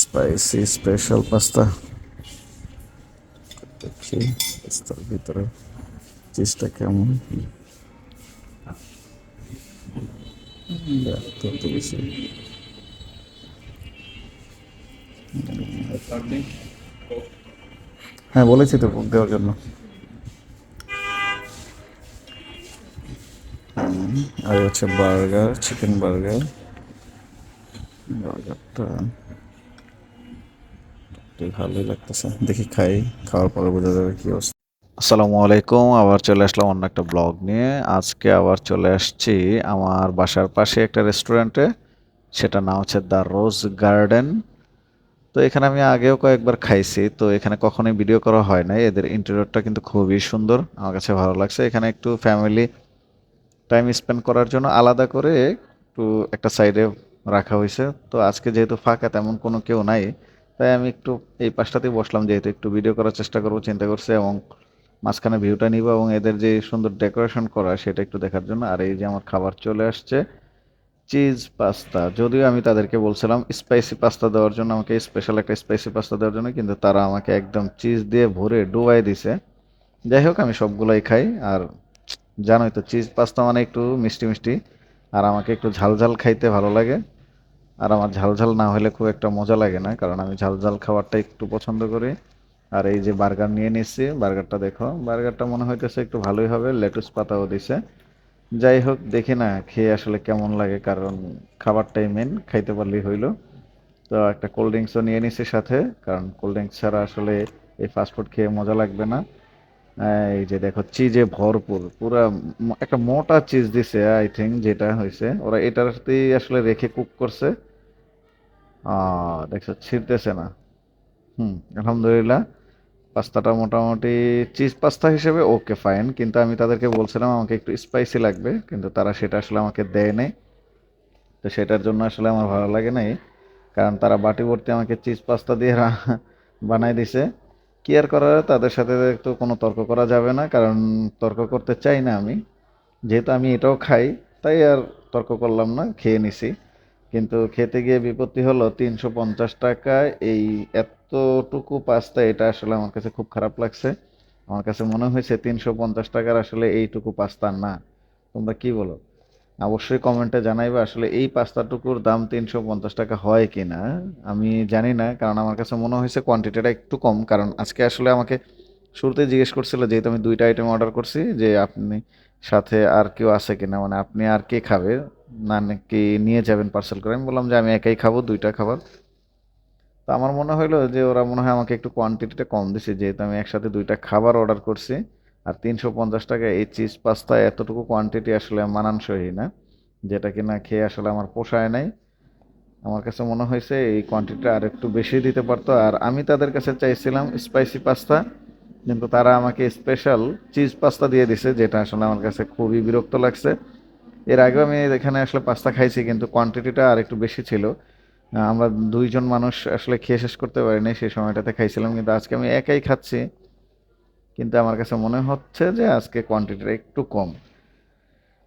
Spicy special pasta দেখি পাস্তার ভিতরে চিজটা কেমন বেশি হ্যাঁ বলেছি তো কোক দেওয়ার জন্য। আর হচ্ছে বার্গার, চিকেন বার্গার। বার্গারটা একটু ভালোই লাগতেছে। দেখি খাই, খাওয়ার পরে বোঝা যাবে কি অবস্থা। আসসালামু আলাইকুম, আবার চলে আসলাম অন্য একটা ব্লগ নিয়ে। আজকে আবার চলে আসছি আমার বাসার পাশে একটা রেস্টুরেন্টে সেটা নাম হচ্ছে দ্য রোজ গার্ডেন। তো এখানে আমি আগেও কয়েকবার খাইছি, তো এখানে কখনোই ভিডিও করা হয় নাই। এদের ইন্টেরিয়রটা কিন্তু খুবই সুন্দর, আমার কাছে ভালো লাগছে। এখানে একটু ফ্যামিলি টাইম স্পেন্ড করার জন্য আলাদা করে একটু একটা সাইডে রাখা হয়েছে। তো আজকে যেহেতু ফাঁকা, তেমন কোনো কেউ নাই। তাই আমি একটু এই পাশটাতেই বসলাম, যেহেতু একটু ভিডিও করার চেষ্টা করব, চিন্তা করছে এবং মাঝখানে ভিউটা নিব এবং এদের যে সুন্দর ডেকোরেশন করা, সেটা একটু দেখার জন্য। আর এই যে আমার খাবার চলে আসছে চিজ পাস্তা যদিও আমি তাদেরকে বলছিলাম স্পাইসি পাস্তা দেওয়ার জন্য, আমাকে স্পেশাল একটা স্পাইসি পাস্তা দেওয়ার জন্য, কিন্তু তারা আমাকে একদম চিজ দিয়ে ভরে ডুবাই দিছে। যাই হোক, আমি সবগুলোই খাই, আর জানোই তো চিজ পাস্তা মানে একটু মিষ্টি মিষ্টি, আর আমাকে একটু ঝাল ঝাল খাইতে ভালো লাগে। আর আমার ঝাল ঝাল না হলে খুব একটা মজা লাগে না, কারণ আমি ঝাল ঝাল খাবারটা একটু পছন্দ করি। আর এই যে বার্গার নিয়ে নিচ্ছি বার্গারটা দেখো, বার্গারটা মনে হইতেছে একটু ভালোই হবে, লেটুস পাতাও দিছে। যাই হোক, দেখি না খেয়ে আসলে কেমন লাগে, কারণ খাবারটাই মেন খাইতে পারলেই হইল। তো একটা কোল্ড ড্রিঙ্কসও নিয়ে নিছি সাথে, কারণ কোল্ড ড্রিঙ্কস ছাড়া আসলে এই ফাস্টফুড খেয়ে মজা লাগবে না। এই যে দেখো চিজে ভরপুর, পুরা একটা মোটা চিজ দিছে আই থিঙ্ক যেটা হয়েছে ওরা এটাতেই আসলে রেখে কুক করছে। দেখছ, ছিঁড়তেছে না। হুম, আলহামদুলিল্লাহ। পাস্তাটা মোটামুটি চিজ পাস্তা হিসেবে ওকে, ফাইন। কিন্তু আমি তাদেরকে বলছিলাম, আমাকে একটু স্পাইসি লাগবে। কিন্তু তারা সেটা আসলে আমাকে দেয় নাই। তো সেটার জন্য আসলে আমার ভালো লাগে নাই। কারণ তারা বাটি ভর্তি আমাকে চিজ পাস্তা দিয়ে বানাই দিছে। কি আর করার, তাদের সাথে তো কোনো তর্ক করা যাবে না। কারণ তর্ক করতে চাই না আমি। যেহেতু আমি এটাও খাই, তাই আর তর্ক করলাম না, খেয়ে নিছি। কিন্তু খেতে গিয়ে বিপত্তি হলো তিনশো পঞ্চাশ টাকায় এই এতটুকু পাস্তা এটা আসলে আমার কাছে খুব খারাপ লাগছে। আমার কাছে মনে হয়েছে তিনশো পঞ্চাশ টাকার আসলে এইটুকু পাস্তা না। তোমরা কি বলো? অবশ্যই কমেন্টে জানাইবে আসলে এই পাস্তাটুকুর দাম তিনশো পঞ্চাশ টাকা হয় কি না আমি জানি না, কারণ আমার কাছে মনে হয়েছে কোয়ান্টিটিটা একটু কম। কারণ আজকে আসলে আমাকে শুরুতে জিজ্ঞেস করছিল যেহেতু আমি দুইটা আইটেম অর্ডার করছি, যে আপনি সাথে আর কেউ আছে কিনা? মানে আপনি আর কে খাবে? নাকি নিয়ে যাবেন পার্সেল করে। আমি বললাম যে, আমি একাই খাব, দুইটা খাবার। তো আমার মনে হলো যে, ওরা মনে হয় আমাকে একটু কোয়ান্টিটিটা কম দিছে, যেহেতু আমি একসাথে দুইটা খাবার অর্ডার করছি। আর তিনশো পঞ্চাশ টাকা এই চিজ পাস্তা এতটুকু কোয়ান্টিটি আসলে মানানসই না, যেটা কিনা খেয়ে আসলে আমার পোষায় নাই। আমার কাছে মনে হয়েছে এই কোয়ান্টিটিটা আর একটু বেশি দিতে পারতো। আর আমি তাদের কাছে চাইছিলাম স্পাইসি পাস্তা কিন্তু তারা আমাকে স্পেশাল চিজ পাস্তা দিয়ে দিছে, যেটা আসলে আমার কাছে খুবই বিরক্ত লাগছে। এর আগেও আমি এখানে আসলে পাস্তা খাইছি, কিন্তু কোয়ান্টিটিটা আর একটু বেশি ছিল। আমরা দুইজন মানুষ আসলে খেয়ে শেষ করতে পারিনি সেই সময়টাতে খাইছিলাম, কিন্তু আজকে আমি একাই খাচ্ছি। কিন্তু আমার কাছে মনে হচ্ছে যে আজকে কোয়ান্টিটিটা একটু কম।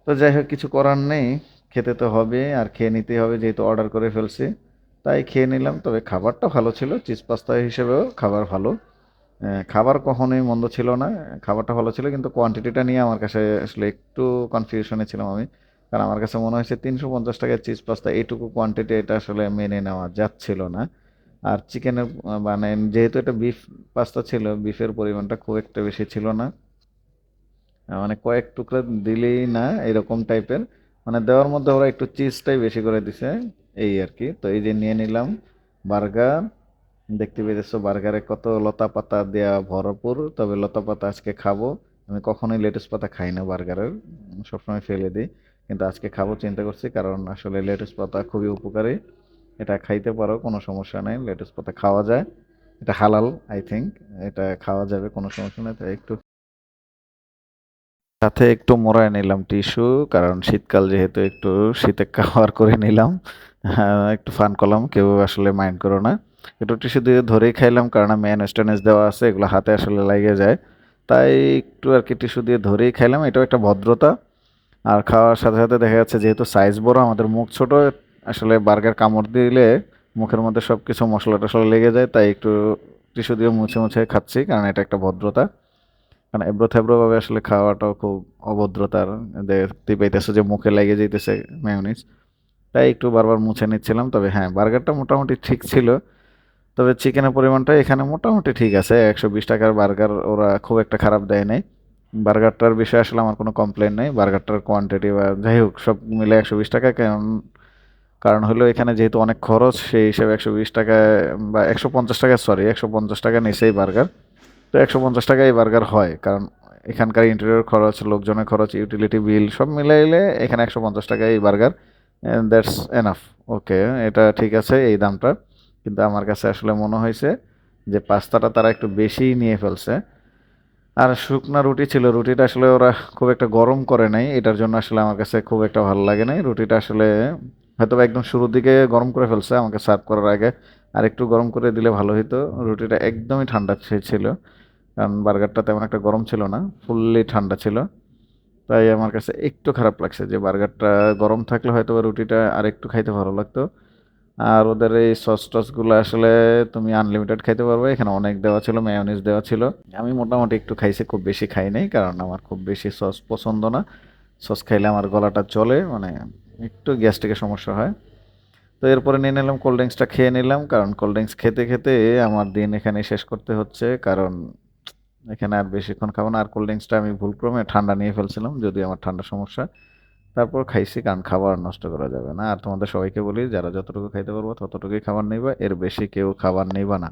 তো যাই হোক, কিছু করার নেই, খেতে তো হবে, আর খেয়ে নিতেই হবে যেহেতু অর্ডার করে ফেলছি। তাই খেয়ে নিলাম, তবে খাবারটা ভালো ছিল, চিজ পাস্তা হিসেবেও খাবার ভালো। খাবার কখনোই মন্দ ছিল না। খাবারটা ভালো ছিল, কিন্তু কোয়ান্টিটিটা নিয়ে আমার কাছে আসলে একটু কনফিউশনে ছিলাম আমি। কারণ আমার কাছে মনে হয়েছে তিনশো পঞ্চাশ টাকার চিজ পাস্তা এইটুকু কোয়ান্টিটি এটা আসলে মেনে নেওয়া যাচ্ছিল না। আর চিকেনের মানে যেহেতু এটা বিফ পাস্তা ছিল বিফের পরিমাণটা খুব একটা বেশি ছিল না। মানে কয়েক টুকরা দিলেই না, এরকম টাইপের। মানে দেওয়ার মধ্যে ওরা একটু চিজটাই বেশি করে দিছে, এই আর কি। তো এই যে নিয়ে নিলাম বার্গার দেখতে পেয়েছ বার্গারে কত লতা পাতা দেওয়া ভরপুর তবে লতা পাতা আজকে খাব। আমি কখনোই লেটুস পাতা খাই না বার্গারের সবসময় ফেলে দিই কিন্তু আজকে খাব চিন্তা করছি কারণ আসলে লেটুস পাতা খুবই উপকারী। এটা খাইতে পারো কোনো সমস্যা নেই লেটুস পাতা খাওয়া যায়। এটা হালাল আই থিঙ্ক এটা খাওয়া যাবে কোনো সমস্যা নেই তাই একটু সাথে একটু মোড়ায় নিলাম টিস্যু কারণ শীতকাল যেহেতু একটু শীতে কাভার করে নিলাম। হ্যাঁ, একটু ফান করলাম কেউ আসলে মাইন্ড করো না। টিস্যু দিয়ে ধরেই খাইলাম, কারণ মেন স্টেনেস দেওয়া আছে, এগুলো হাতে আসলে লাগে যায়। তাই একটু আর কি টিস্যু দিয়ে ধরেই খাইলাম, এটাও একটা ভদ্রতা। আর খাওয়ার সাথে সাথে দেখা যাচ্ছে যেহেতু সাইজ বড়, আমাদের মুখ ছোট, আসলে বার্গার কামড় দিলে মুখের মধ্যে সব কিছু মশলা টশলা লেগে যায়, তাই একটু টিস্যু দিয়ে মুছে মুছে খাচ্ছি, কারণ এটা একটা ভদ্রতা। কারণ এব্রো থেব্রোভাবে আসলে খাওয়াটাও খুব অভদ্রতার দেখতে পাইতেছে যে মুখে লেগে যাইতেছে ম্যায়োনিজ তাই একটু বারবার মুছে নিচ্ছিলাম, তবে হ্যাঁ বার্গারটা মোটামুটি ঠিক ছিল। তবে চিকেনের পরিমাণটা এখানে মোটামুটি ঠিক আছে। একশো বিশ টাকার বার্গার ওরা খুব একটা খারাপ দেয় নাই। বার্গারটার বিষয়ে আসলে আমার কোনো কমপ্লেন নেই। বার্গারটার কোয়ান্টিটি বা যাই হোক, সব মিলে একশো বিশ টাকা। কারণ কারণ হলো এখানে যেহেতু অনেক খরচ, সেই হিসেবে একশো বিশ টাকায় বা একশো পঞ্চাশ টাকা সরি একশো পঞ্চাশ টাকা নিচেই বার্গার তো একশো পঞ্চাশ টাকায় বার্গার হয়। কারণ, এখানকার ইন্টেরিয়র খরচ, লোকজনের খরচ ইউটিলিটি বিল সব মিলাইলে এখানে একশো পঞ্চাশ টাকায় এই বার্গার দ্যাটস এনাফ ওকে এটা ঠিক আছে এই দামটা কিন্তু আমার কাছে আসলে মনে হয়েছে যে পাস্তাটা তারা একটু বেশিই নিয়ে ফেলছে। আর শুকনা রুটি ছিল, রুটিটা আসলে ওরা খুব একটা গরম করে নাই, এটার জন্য আসলে আমার কাছে খুব একটা ভালো লাগে নাই। রুটিটা আসলে হয়তো একদম শুরুর দিকে গরম করে ফেলছে, আমাকে সার্ভ করার আগে। আর একটু গরম করে দিলে ভালো হতো রুটিটা একদমই ঠান্ডা ছিল। কারণ বার্গারটা তেমন একটা গরম ছিল না, ফুললি ঠান্ডা ছিল। তাই আমার কাছে একটু খারাপ লাগছে যে বার্গারটা গরম থাকলে হয়তো রুটিটা আর একটু খাইতে ভালো লাগতো। আর ওদের এই সস টসগুলো আসলে তুমি আনলিমিটেড খাইতে পারবে। এখানে অনেক দেওয়া ছিল মেয়োনিজ দেওয়া ছিল। আমি মোটামুটি একটু খাইছি, খুব বেশি খাই নাই কারণ আমার খুব বেশি সস পছন্দ না। সস খাইলে আমার গলাটা চলে মানে একটু গ্যাস্ট্রিকের সমস্যা হয়। তো এরপরে নিয়ে নিলাম কোল্ড ড্রিঙ্কসটা খেয়ে নিলাম, কারণ কোল্ড ড্রিঙ্কস খেতে খেতে আমার দিন এখানে শেষ করতে হচ্ছে। কারণ এখানে আর বেশিক্ষণ খাব না। আর কোল্ড ড্রিঙ্কসটা আমি ভুলক্রমে ঠান্ডা নিয়ে ফেলছিলাম যদি আমার ঠান্ডা সমস্যা। তারপর খাইছি, কারণ খাবার নষ্ট করা যাবে না। আর তোমাদের সবাইকে বলি, যারা যতটুকু খাইতে পারব ততটুকুই খাবার নেবা, এর বেশি কেউ খাবার নেবা না।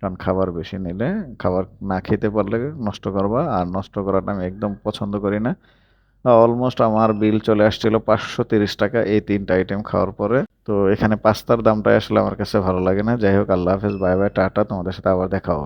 কারণ খাবার বেশি নিলে খাবার না খেতে পারলে নষ্ট করবা, আর নষ্ট করাটা আমি একদম পছন্দ করি না। অলমোস্ট আমার বিল চলে আসছিল পাঁচশো তিরিশ টাকা এই তিনটা আইটেম খাওয়ার পরে। তো এখানে পাস্তার দামটা আসলে আমার কাছে ভালো লাগে না। যাই হোক, আল্লাহ হাফেজ, বাই বাই, টাটা, তোমাদের সাথে আবার দেখা হবে।